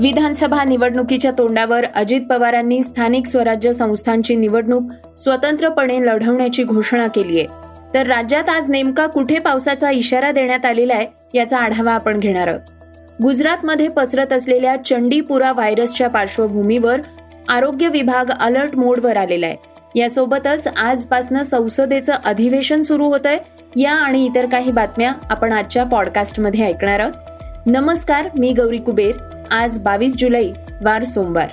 विधानसभा निवडणुकीच्या तोंडावर अजित पवारांनी स्थानिक स्वराज्य संस्थांची निवडणूक स्वतंत्रपणे लढवण्याची घोषणा केली आहे. तर राज्यात आज नेमका कुठे पावसाचा इशारा देण्यात आलेला आहे याचा आढावा आपण घेणार आहोत. गुजरातमध्ये पसरत असलेल्या चंडीपुरा व्हायरसच्या पार्श्वभूमीवर आरोग्य विभाग अलर्ट मोडवर आलेला आहे. यासोबतच आजपासनं संसदेचं अधिवेशन सुरू होतंय या आणि इतर काही बातम्या आपण आजच्या पॉडकास्टमध्ये ऐकणार आहोत. नमस्कार मी गौरी कुबेर. आज बावीस जुलै वार सोमवार.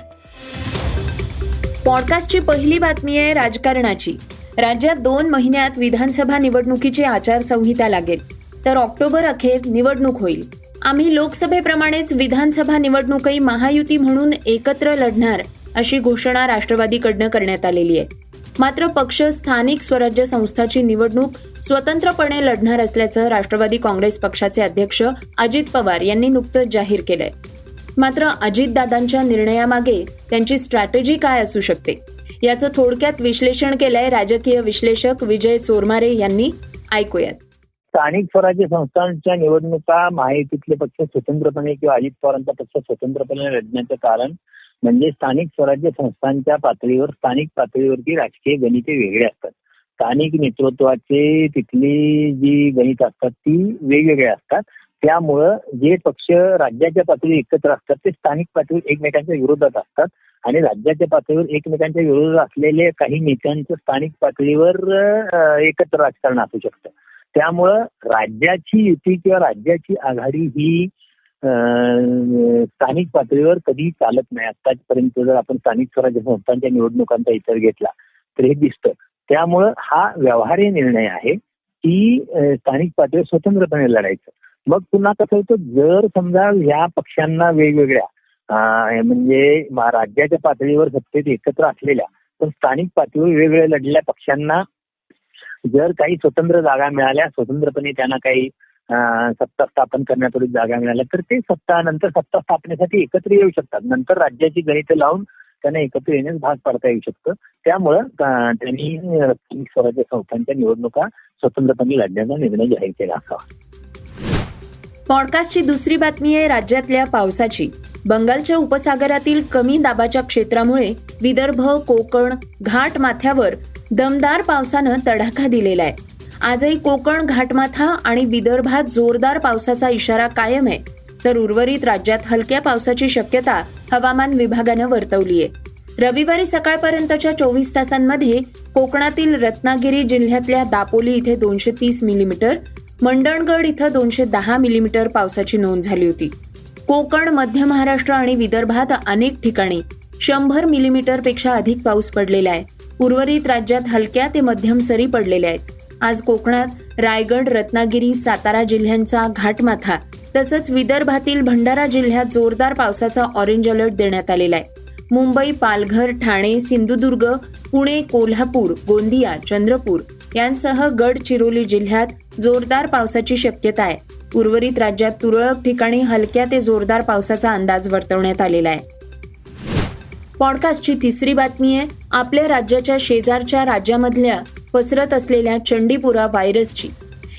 पॉडकास्टची पहिली बातमी आहे राजकारणाची. राज्यात दोन महिन्यात विधानसभा निवडणुकीची आचारसंहिता लागेल तर ऑक्टोबर अखेर निवडणूक होईल. आम्ही लोकसभेप्रमाणेच विधानसभा निवडणूकही महायुती म्हणून एकत्र लढणार अशी घोषणा राष्ट्रवादीकडनं करण्यात आलेली आहे. मात्र पक्ष स्थानिक स्वराज्य संस्थाची निवडणूक स्वतंत्रपणे लढणार असल्याचं राष्ट्रवादी काँग्रेस पक्षाचे अध्यक्ष अजित पवार यांनी नुकतंच जाहीर केलंय. मात्र अजितदादांच्या निर्णयामागे त्यांची स्ट्रॅटेजी काय असू शकते? याचं थोडक्यात विश्लेषण केलंय राजकीय विश्लेषक विजय चोरमारे यांनी. ऐकूयात. स्थानिक स्वराज्य संस्थांच्या निवडणुका महायुतीतले पक्ष स्वतंत्रपणे किंवा अजित पवारांचा पक्ष स्वतंत्रपणे लढण्याचं कारण म्हणजे स्थानिक स्वराज्य संस्थांच्या पातळीवर स्थानिक पातळीवरती राजकीय गणिते वेगळे असतात. स्थानिक नेतृत्वाचे तिथली जी गणित असतात ती वेगवेगळे असतात. त्यामुळं जे पक्ष राज्याच्या पातळीवर एकत्र असतात ते स्थानिक पातळीवर एकमेकांच्या विरोधात असतात. आणि राज्याच्या पातळीवर एकमेकांच्या विरोधात असलेले काही नेत्यांचं स्थानिक पातळीवर एकत्र राजकारण असू शकतं. त्यामुळं राज्याची युती किंवा राज्याची आघाडी ही स्थानिक पातळीवर कधी चालत नाही. आतापर्यंत जर आपण स्थानिक स्वराज्य संस्थांच्या निवडणुकांचा इतर घेतला तर हे दिसतं. त्यामुळं हा व्यवहार्य निर्णय आहे की स्थानिक पातळीवर स्वतंत्रपणे लढायचं. मग पुन्हा कसं होतं जर समजा ह्या पक्षांना वेगवेगळ्या म्हणजे राज्याच्या पातळीवर सत्तेत एकत्र असलेल्या पण स्थानिक पातळीवर वेगवेगळ्या लढलेल्या पक्षांना जर काही स्वतंत्र जागा मिळाल्या स्वतंत्रपणे त्यांना काही सत्ता स्थापन करण्यापूर्वी जागा मिळाल्या तर ते सत्ता नंतर सत्ता स्थापनेसाठी एकत्र येऊ शकतात. नंतर राज्याची गणित लावून त्यांना एकत्र येण्यास भाग पाडता येऊ शकतं. त्यामुळं त्यांनी स्थानिक स्वराज्य संस्थांच्या निवडणुका स्वतंत्रपणे लढण्याचा निर्णय जाहीर केला असावा. पॉडकास्टची दुसरी बातमी आहे राज्यातल्या पावसाची. बंगालच्या उपसागरातील कमी दाबाच्या क्षेत्रामुळे विदर्भ कोकण घाट माथ्यावर दमदार पावसानं तडाखा दिलेला आहे. आजही कोकण घाटमाथा आणि विदर्भात जोरदार पावसाचा इशारा कायम आहे. तर उर्वरित राज्यात हलक्या पावसाची शक्यता हवामान विभागानं वर्तवली आहे. रविवारी सकाळपर्यंतच्या चोवीस तासांमध्ये कोकणातील रत्नागिरी जिल्ह्यातल्या दापोली इथे दोनशे तीस मिलीमीटर मंडणगड इथं दोनशे दहा मिलीमीटर पावसाची नोंद झाली होती. कोकण मध्य महाराष्ट्र आणि विदर्भात अनेक ठिकाणी शंभर मिलीमीटरपेक्षा अधिक पाऊस पडलेला आहे. उर्वरित राज्यात हलक्या ते मध्यम सरी पडलेल्या आहेत. आज कोकणात रायगड रत्नागिरी सातारा जिल्ह्यांचा घाटमाथा तसंच विदर्भातील भंडारा जिल्ह्यात जोरदार पावसाचा ऑरेंज अलर्ट देण्यात आलेला आहे. मुंबई पालघर ठाणे सिंधुदुर्ग पुणे कोल्हापूर गोंदिया चंद्रपूर यांसह गडचिरोली जिल्ह्यात जोरदार पावसाची शक्यता आहे. उर्वरित राज्यात तुरळक ठिकाणी हलक्या ते जोरदार पावसाचा अंदाज वर्तवण्यात आलेला आहे. पॉडकास्टची तिसरी बातमी आहे आपल्या राज्याच्या शेजारच्या राज्यामधल्या पसरत असलेल्या चंडीपुरा व्हायरसची.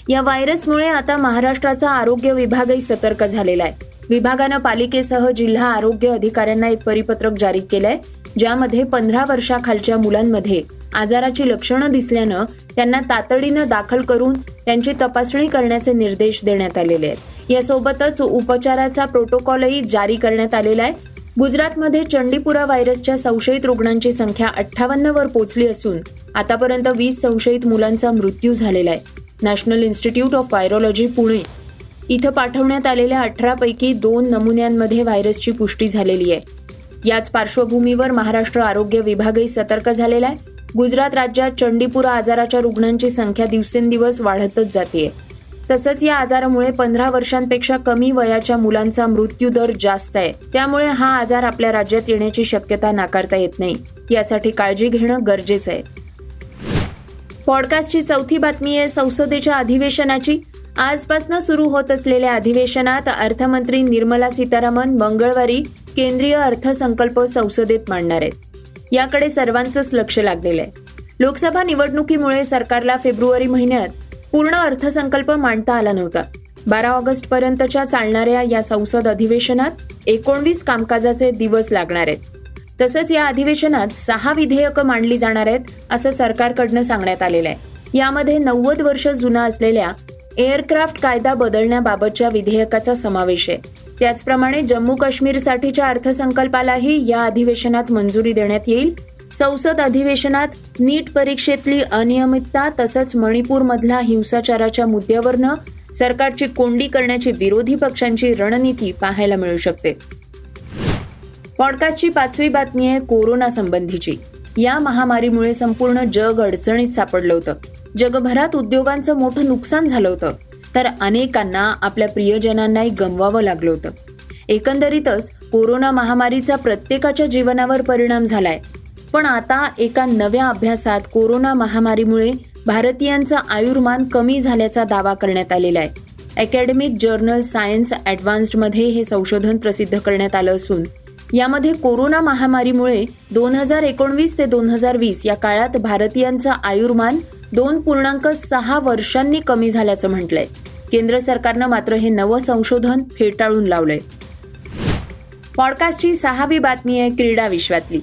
या व्हायरसमुळे आता महाराष्ट्राचा आरोग्य विभागही सतर्क झालेला आहे. विभागानं पालिकेसह जिल्हा आरोग्य अधिकाऱ्यांना एक परिपत्रक जारी केलंय ज्यामध्ये पंधरा वर्षाखालच्या मुलांमध्ये आजाराची लक्षणं दिसल्यानं त्यांना तातडीनं दाखल करून त्यांची तपासणी करण्याचे निर्देश देण्यात आलेले आहेत. यासोबतच उपचाराचा प्रोटोकॉलही जारी करण्यात आलेला आहे. गुजरातमध्ये चंडीपुरा व्हायरसच्या संशयित रुग्णांची संख्या अठ्ठावन्न वर पोहोचली असून आतापर्यंत वीस संशयित मुलांचा मृत्यू झालेला आहे. National institute of virology Pune. इथं पाठवण्यात आलेल्या अठरापैकी दोन नमुन्यांमध्ये व्हायरसची पुष्टी झालेली आहे. याच पार्श्वभूमीवर महाराष्ट्र आरोग्य विभागही सतर्क झालेला आहे. गुजरात राज्यात चंडीपुरा आजाराच्या रुग्णांची संख्या दिवसेंदिवस वाढतच जाते तसंच या आजारामुळे पंधरा वर्षांपेक्षा कमी वयाच्या मुलांचा मृत्यू दर जास्त आहे. त्यामुळे हा आजार आपल्या राज्यात येण्याची शक्यता नाकारता येत नाही. यासाठी काळजी घेणं गरजेचं आहे. पॉडकास्टची चौथी बातमी आहे संसदेच्या अधिवेशनाची. आजपासून सुरू होत असलेल्या अधिवेशनात अर्थमंत्री निर्मला सीतारामन मंगळवारी केंद्रीय अर्थसंकल्प संसदेत मांडणार आहेत. याकडे सर्वांचंच लक्ष लागलेलं आहे. लोकसभा निवडणुकीमुळे सरकारला फेब्रुवारी महिन्यात पूर्ण अर्थसंकल्प मांडता आला नव्हता. बारा ऑगस्ट पर्यंतच्या चालणाऱ्या या संसद अधिवेशनात एकोणवीस कामकाजाचे दिवस लागणार आहेत. तसंच या अधिवेशनात सहा विधेयकं मांडली जाणार आहेत असं सरकारकडनं सांगण्यात आलेलं आहे. यामध्ये नव्वद वर्ष जुना असलेल्या एअरक्राफ्ट कायदा बदलण्याबाबतच्या विधेयकाचा समावेश आहे. त्याचप्रमाणे जम्मू काश्मीरसाठीच्या अर्थसंकल्पालाही या अधिवेशनात मंजुरी देण्यात येईल. संसद अधिवेशनात नीट परीक्षेतली अनियमितता तसंच मणिपूरमधल्या हिंसाचाराच्या मुद्द्यावरनं सरकारची कोंडी करण्याची विरोधी पक्षांची रणनीती पाहायला मिळू शकते. पॉडकास्टची पाचवी बातमी आहे कोरोना संबंधीची. या महामारीमुळे संपूर्ण जग अडचणीत सापडलं होतं. जगभरात उद्योगांचं मोठं नुकसान झालं होतं. तर अनेकांना आपल्या प्रियजनांनाही गमवावं लागलं होतं. एकंदरीतच कोरोना महामारीचा प्रत्येकाच्या जीवनावर परिणाम झालाय. पण आता एका नव्या अभ्यासात कोरोना महामारीमुळे भारतीयांचं आयुर्मान कमी झाल्याचा दावा करण्यात आलेला आहे. अकॅडमिक जर्नल सायन्स ॲडव्हान्स्डमध्ये हे संशोधन प्रसिद्ध करण्यात आलं असून यामध्ये कोरोना महामारीमुळे दोन हजार एकोणवीस ते दोन हजार वीस या काळात भारतीयांचं आयुर्मान दोन पूर्णांक सहा वर्षांनी कमी झाल्याचं म्हटलंय. केंद्र सरकारनं मात्र हे नवं संशोधन फेटाळून लावलंय. पॉडकास्टची सहावी बातमी आहे क्रीडा विश्वातली.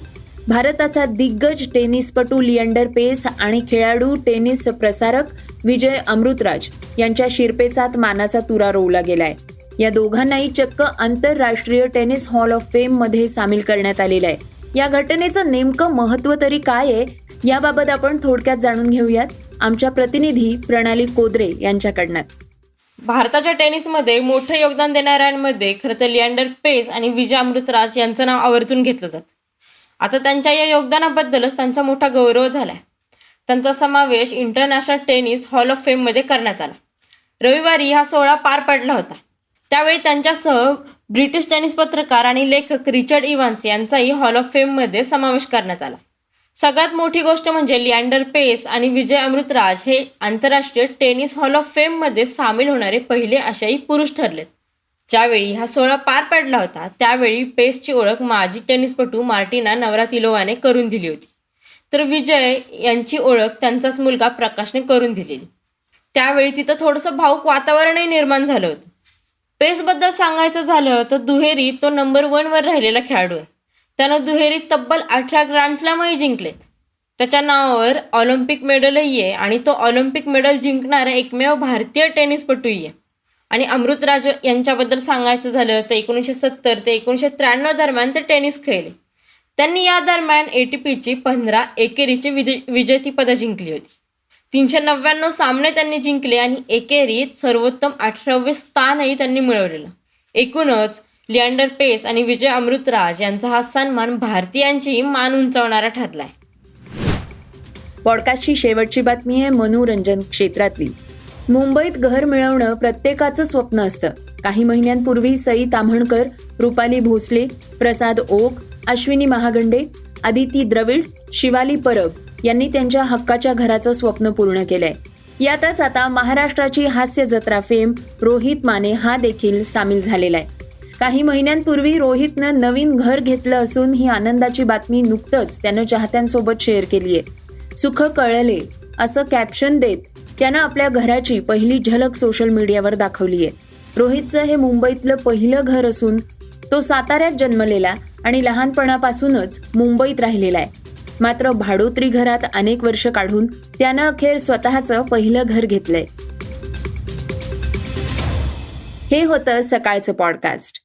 भारताचा दिग्गज टेनिसपटू लिएंडर पेस आणि खेळाडू टेनिस प्रसारक विजय अमृतराज यांच्या शिरपेचात मानाचा तुरा रोवला गेलाय. या दोघांनाही चक्क आंतरराष्ट्रीय टेनिस हॉल ऑफ फेममध्ये सामील करण्यात आलेलं आहे. या घटनेचं नेमकं महत्त्व तरी काय आहे याबाबत आपण थोडक्यात जाणून घेऊयात. आमच्या प्रतिनिधी प्रणाली कोदरे यांच्याकडनं. भारताच्या टेनिसमध्ये मोठं योगदान देणाऱ्यांमध्ये खरं तर लिअँडर पेस आणि विजय अमृतराज यांचं नाव आवर्जून घेतलं जातं. आता त्यांच्या या योगदानाबद्दलच त्यांचा मोठा गौरव झाला आहे त्यांचा समावेश इंटरनॅशनल टेनिस हॉल ऑफ फेममध्ये करण्यात आला. रविवारी हा सोहळा पार पडला होता. त्यावेळी त्यांच्यासह ब्रिटिश टेनिस पत्रकार आणि लेखक रिचर्ड इव्हान्स यांचाही हॉल ऑफ फेममध्ये समावेश करण्यात आला. सगळ्यात मोठी गोष्ट म्हणजे लिअँडर पेस आणि विजय अमृतराज हे आंतरराष्ट्रीय टेनिस हॉल ऑफ फेममध्ये सामील होणारे पहिले आशाई पुरुष ठरलेत. ज्यावेळी हा सोहळा पार पडला होता त्यावेळी पेसची ओळख माजी टेनिसपटू मार्टिना नवरातिलोवाने करून दिली होती. तर विजय यांची ओळख त्यांचाच मुलगा प्रकाशने करून दिलेली. त्यावेळी तिथं थोडंसं भाऊक वातावरणही निर्माण झालं होतं. पेसबद्दल सांगायचं झालं तर दुहेरी तो नंबर वनवर राहिलेला खेळाडू आहे. त्यानं दुहेरीत तब्बल अठरा ग्रँडस्लॅमही जिंकलेत. त्याच्या नावावर ऑलिम्पिक मेडलही आहे आणि तो ऑलिम्पिक मेडल जिंकणारा एकमेव भारतीय टेनिसपटूही आहे. आणि अमृतराज यांच्याबद्दल सांगायचं झालं तर एकोणीसशे सत्तर ते एकोणीसशे त्र्याण्णव दरम्यान ते टेनिस खेळले. त्यांनी या दरम्यान ए टी पीची पंधरा एकेरीची विजय विजेतीपदं जिंकली होती. तीनशे नव्याण्णव सामने त्यांनी जिंकले आणि एकेरीत सर्वोत्तम अठरावे स्थानही त्यांनी मिळवलेलं. एकूणच लिअँडर पेस आणि विजय अमृतराज यांचा हा सन्मान भारतीयांची मान उंचावणारा ठरलाय. पॉडकास्टची शेवटची बातमी आहे मनोरंजन क्षेत्रातली. मुंबईत घर मिळवणं प्रत्येकाचं स्वप्न असतं. काही महिन्यांपूर्वी सई ताम्हणकर रुपाली भोसले प्रसाद ओक अश्विनी महागंडे आदिती द्रविड शिवाली परब यांनी त्यांच्या हक्काच्या घराचं स्वप्न पूर्ण केलंय. यातच आता महाराष्ट्राची हास्य जत्रा फेम रोहित माने हा देखील सामील झालेला आहे काही महिन्यांपूर्वी रोहितनं नवीन घर घेतलं असून ही आनंदाची बातमी नुकतंच त्यानं चाहत्यांसोबत शेअर केली आहे. सुख कळले असं कॅप्शन देत त्यानं आपल्या घराची पहिली झलक सोशल मीडियावर दाखवली आहे. रोहितचं हे मुंबईतलं पहिलं घर असून तो साताऱ्यात जन्मलेला आणि लहानपणापासूनच मुंबईत राहिलेला आहे. मात्र भाडोत्री घरात अनेक वर्ष काढून त्यानं अखेर स्वतःचं पहिलं घर घेतलंय. हे होतं सकाळचं पॉडकास्ट